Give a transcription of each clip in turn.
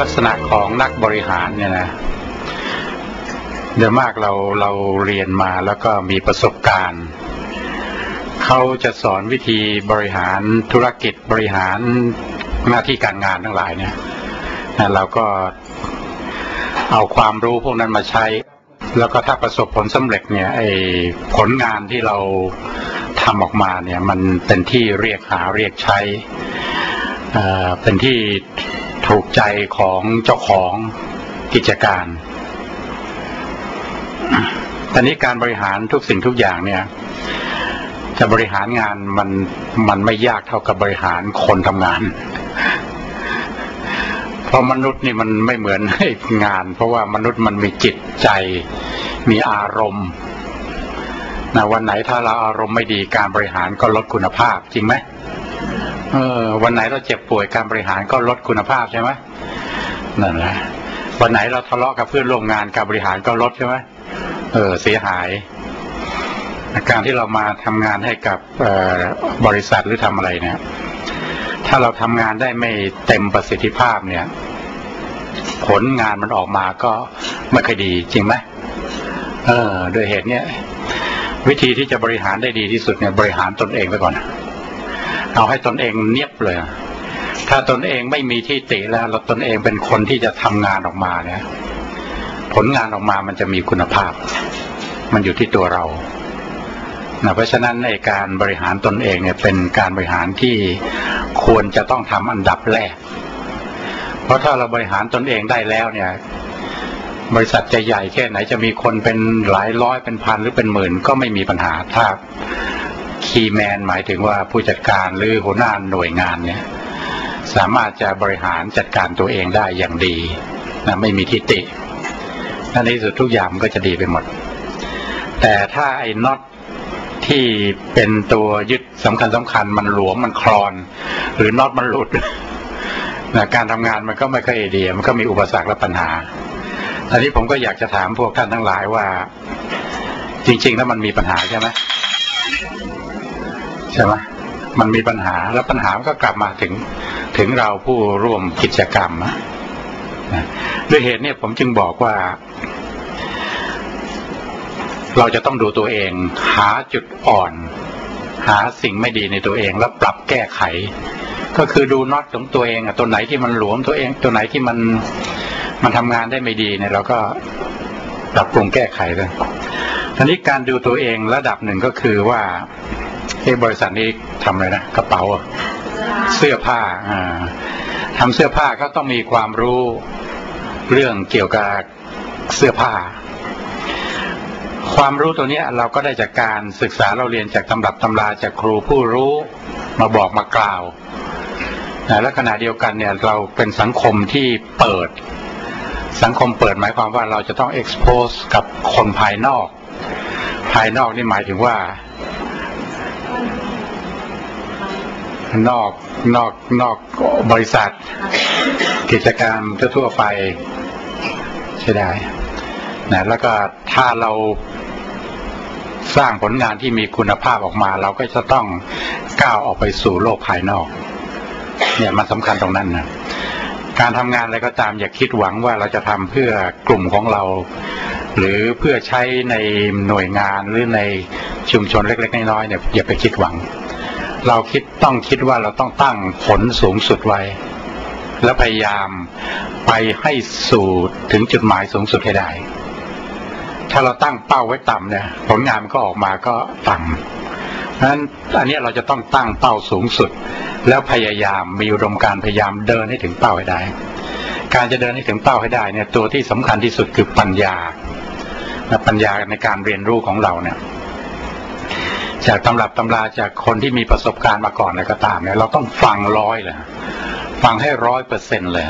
ลักษณะของนักบริหารเนี่ยนะเดี๋ยวมากเราเราเรียนมาแล้วก็มีประสบการณ์ เขาจะสอนวิธีบริหารธุรกิจบริหารหน้าที่การงานทั้งหลายเนี่ยนะเราก็เอาความรู้พวกนั้นมาใช้ แล้วก็ถ้าประสบผลสำเร็จเนี่ยไอ้ผลงานที่เราทำออกมาเนี่ย มันเป็นที่เรียกหาเรียกใช้เป็นที่ ถูกใจของเจ้าของกิจการตอนนี้การบริหารทุกสิ่งทุกอย่างเนี่ย จะบริหารงานมันมันไม่ยากเท่ากับบริหารคนทำงาน เพราะมนุษย์นี่มันไม่เหมือนงาน เพราะว่ามนุษย์มันมีจิตใจ มีอารมณ์นะวันไหนถ้าเราอารมณ์ไม่ดีการบริหารก็ลดคุณภาพจริงไหม เออ วันไหนเราเจ็บป่วยการบริหารก็ลดคุณภาพใช่ไหมนั่นแหละวันไหนเราทะเลาะกับเพื่อนร่วมงานการบริหารก็ลดใช่ไหมเออเสียหายการที่เรามาทำงานให้กับบริษัทหรือทำอะไรเนี่ย ถ้าเราทำงานได้ไม่เต็มประสิทธิภาพเนี่ย ผลงานมันออกมาก็ไม่ค่อยดีจริงไหมเออโดยเหตุเนี้ยวิธีที่จะบริหารได้ดีที่สุดเนี่ยบริหารตนเองไปก่อน เอาให้ตนเองเนียบเลย ถ้าตนเองไม่มีที่ติแล้วเราตนเองเป็นคนที่จะทำงานออกมาเนี่ยผลงานออกมามันจะมีคุณภาพ มันอยู่ที่ตัวเรานะเพราะฉะนั้นในการบริหารตนเองเนี่ยเป็นการบริหารที่ควรจะต้องทำอันดับแรก เพราะถ้าเราบริหารตนเองได้แล้วเนี่ย บริษัทจะใหญ่แค่ไหนจะมีคนเป็นหลายร้อยเป็นพันหรือเป็นหมื่นก็ไม่มีปัญหาถ้า คีย์แมนหมายถึงว่าผู้จัดการหรือหัวหน้าหน่วยงานเนี่ยสามารถจะบริหารจัดการตัวเองได้อย่างดีนะไม่มีทิฏฐินั่นในสุดทุกอย่างก็จะดีไปหมด แต่ถ้าไอ้น็อตที่เป็นตัวยึดสำคัญสำคัญมันหลวมมันคลอน หรือน็อตมันหลุดนะการทำงานมันก็ไม่ค่อยดีมันก็มีอุปสรรคและปัญหาอันนี้ผมก็อยากจะถามพวกท่านทั้งหลายว่า จริง ๆ แล้วมันมีปัญหาใช่ไหม ใช่ไหมมันมีปัญหาแล้วปัญหามันก็กลับมาถึงถึงเราผู้ร่วมกิจกรรมนะด้วยเหตุนี้ผมจึงบอกว่า เราจะต้องดูตัวเอง หาจุดอ่อน หาสิ่งไม่ดีในตัวเองแล้วปรับแก้ไข ก็คือดูน็อตของตัวเองอะตัวไหนที่มันหลวมตัวเอง ตัวไหนที่มันมันทำงานได้ไม่ดีเนี่ยเราก็ปรับปรุงแก้ไขเลยทีนี้การดูตัวเองระดับหนึ่งก็คือว่า เอบริษัทนี้ทำอะไรนะกระเป๋าเสื้อผ้าอ่าทำเสื้อผ้าก็ต้องมีความรู้เรื่องเกี่ยวกับเสื้อผ้า ความรู้ตัวนี้เราก็ได้จากการศึกษาเราเรียนจากตำรับตำราจากครูผู้รู้มาบอกมากล่าวและขณะเดียวกันเนี่ยเราเป็นสังคมที่เปิด สังคมเปิดหมายความว่าเราจะต้อง expose กับคนภายนอก ภายนอกนี่หมายถึงว่า นอกนอกนอกบริษัท กิจการทั่วไปใช่ได้นะแล้วก็ถ้าเราสร้างผลงานที่มีคุณภาพออกมา เราก็จะต้องก้าวออกไปสู่โลกภายนอก เนี่ยมันสำคัญตรงนั้นนะการทำงานอะไรก็ตามอย่าคิดหวังว่าเราจะทำเพื่อกลุ่มของเรา หรือเพื่อใช้ในหน่วยงานหรือในชุมชนเล็ก ๆ น้อยๆเนี่ยอย่าไปคิดหวัง เราคิดต้องคิดว่าเราต้องตั้งผลสูงสุดไว้ แล้วพยายามไปให้สู่ถึงจุดหมายสูงสุดให้ได้ ถ้าเราตั้งเป้าไว้ต่ำเนี่ยผลงานมันก็ออกมาก็ต่ำนั้นอันนี้เราจะต้องตั้งเป้าสูงสุด แล้วพยายามมีอุดมการพยายามเดินให้ถึงเป้าให้ได้ การจะเดินให้ถึงเป้าให้ได้เนี่ยตัวที่สำคัญที่สุดคือปัญญาปัญญาในการเรียนรู้ของเราเนี่ย จากตำรับตำราจากคนที่มีประสบการณ์มาก่อนอะไรก็ตามเนี่ยเราต้องฟังร้อยเลยฟังให้ร้อยเปอร์เซ็นเลย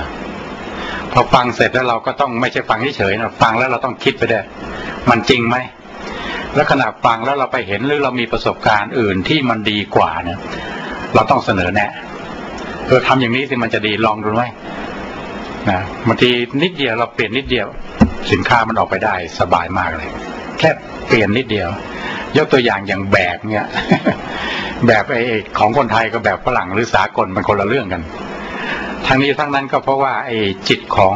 พอฟังเสร็จแล้วเราก็ต้องไม่ใช่ฟังเฉยๆนะฟังแล้วเราต้องคิดไปได้มันจริงไหมแล้วขณะฟังแล้วเราไปเห็นหรือเรามีประสบการณ์อื่นที่มันดีกว่าเนี่ยเราต้องเสนอแนะเออทำอย่างนี้สิมันจะดีลองดูไหมนะบางทีนิดเดียวเราเปลี่ยนนิดเดียว สินค้ามันออกไปได้สบายมากเลย แค่เปลี่ยนนิดเดียว ยกตัวอย่างอย่างแบบเนี่ยแบบไอ้ของคนไทยกับแบบฝรั่งหรือสากลมันคนละเรื่องกัน ทั้งนี้ทั้งนั้นก็เพราะว่าไอ้จิตของ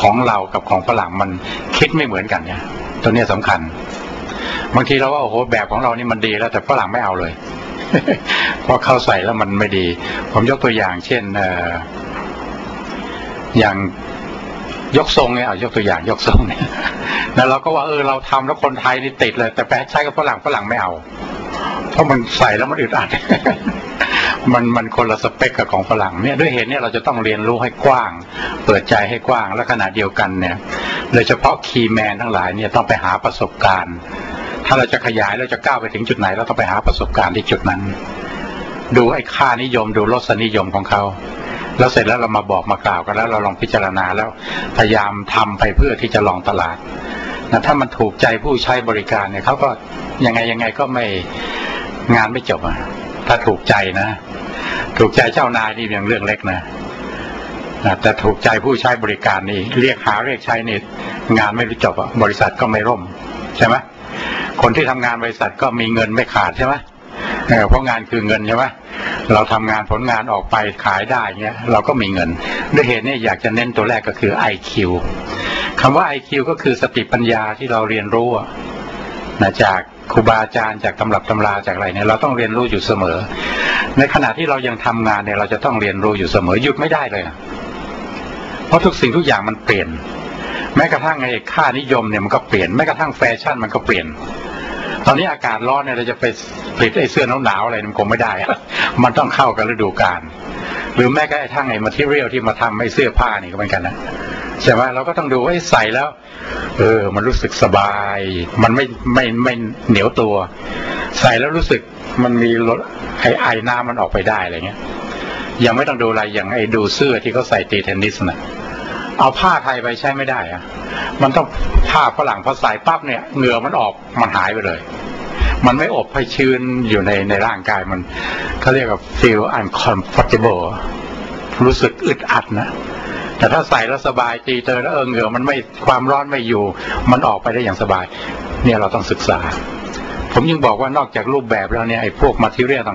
ของเรากับของฝรั่งมันคิดไม่เหมือนกันเนี่ยตัวนี้สำคัญ บางทีเราว่าโอ้โหแบบของเรานี่มันดีแล้วแต่ฝรั่งไม่เอาเลยเพราะเข้าใส่แล้วมันไม่ดี ผมยกตัวอย่าง เช่นเอออย่างยกทรงเนี่ยเอายกตัวอย่างยกทรงเนี่ย แล้วเราก็ว่าเออเราทำแล้วคนไทยนี่ติดเลย แต่แปใช้กับฝรั่งฝรั่งไม่เอา เพราะมันใส่แล้วมันอึดอัดมันมันคนละสเปกกับของฝรั่งเนี่ยด้วยเหตุนี้เราจะต้องเรียนรู้ให้กว้าง เปิดใจให้กว้างและขณะเดียวกันเนี่ยโดยเฉพาะคีย์แมนทั้งหลายเนี่ยต้องไปหาประสบการณ์ ถ้าเราจะขยายเราจะก้าวไปถึงจุดไหน เราต้องไปหาประสบการณ์ที่จุดนั้น ดูไอ้ค่านิยมดูรสนิยมของเขาแล้วเสร็จแล้วเรามาบอกมากล่าวกันแล้วเราลองพิจารณาแล้วพยายามทำไปเพื่อที่จะลองตลาด นะถ้ามันถูกใจผู้ใช้บริการเนี่ยเขาก็ยังไงยังไงก็ไม่งานไม่จบอะถ้าถูกใจนะ ถูกใจเจ้านายนี่ยังเรื่องเล็กนะแต่ถูกใจผู้ใช้บริการนี่ เรียกหาเรียกใช้นี่งานไม่รู้จบอะบริษัทก็ไม่ร่ม ใช่ไหมคนที่ทำงานบริษัทก็มีเงินไม่ขาดใช่ไหม เพราะงานคือเงินใช่ไหมเราทำงานผลงานออกไปขายได้เงี้ยเราก็มีเงิน ด้วยเหตุนี้อยากจะเน้นตัวแรกก็คือ IQ คำว่า IQ ก็คือสติปัญญาที่เราเรียนรู้นะจากครูบาอาจารย์จากตำรับตำราจากอะไรเนี่ยเราต้องเรียนรู้อยู่เสมอ ในขณะที่เรายังทำงานเนี่ยเราจะต้องเรียนรู้อยู่เสมอหยุดไม่ได้เลย เพราะทุกสิ่งทุกอย่างมันเปลี่ยน แม้กระทั่งไอ้ค่านิยมเนี่ยมันก็เปลี่ยนแม้กระทั่งแฟชั่นมันก็เปลี่ยน ตอนนี้อากาศร้อนเนี่ยเราจะไปผลิตไอ้เสื้อหนาวๆอะไรมันคงไม่ได้ มันต้องเข้ากับฤดูกาลหรือแม้กระทั่งไอ้มาทีเรียลที่มาทำไอ้เสื้อผ้านี่ก็เหมือนกันนะใช่ไหมเราก็ต้องดูว่าใส่แล้ว เออ มันรู้สึกสบาย มันไม่ไม่ไม่เหนียวตัว ใส่แล้วรู้สึกมันมีรถไอไอน้ำมันออกไปได้อะไรเงี้ยยังไม่ต้องดูอะไรอย่างไอ้ดูเสื้อที่เขาใส่ตีเทนนิสน่ะ เอาผ้าไทยไปใช้ไม่ได้อะมันต้องผ้าฝรั่งพอใส่ปั๊บเนี่ยเหงื่อมันออกมันหายไปเลย มันไม่อบให้ชื้นอยู่ในในร่างกายมันเขาเรียกว่า feel uncomfortable รู้สึกอึดอัดนะแต่ถ้าใส่แล้วสบายตีเตอแล้วเออเหงื่อมันไม่ความร้อนไม่อยู่ มันออกไปได้อย่างสบาย เนี่ยเราต้องศึกษา ผมยังบอกว่านอกจากรูปแบบแล้วเนี่ยไอ้พวกมาทีเรียล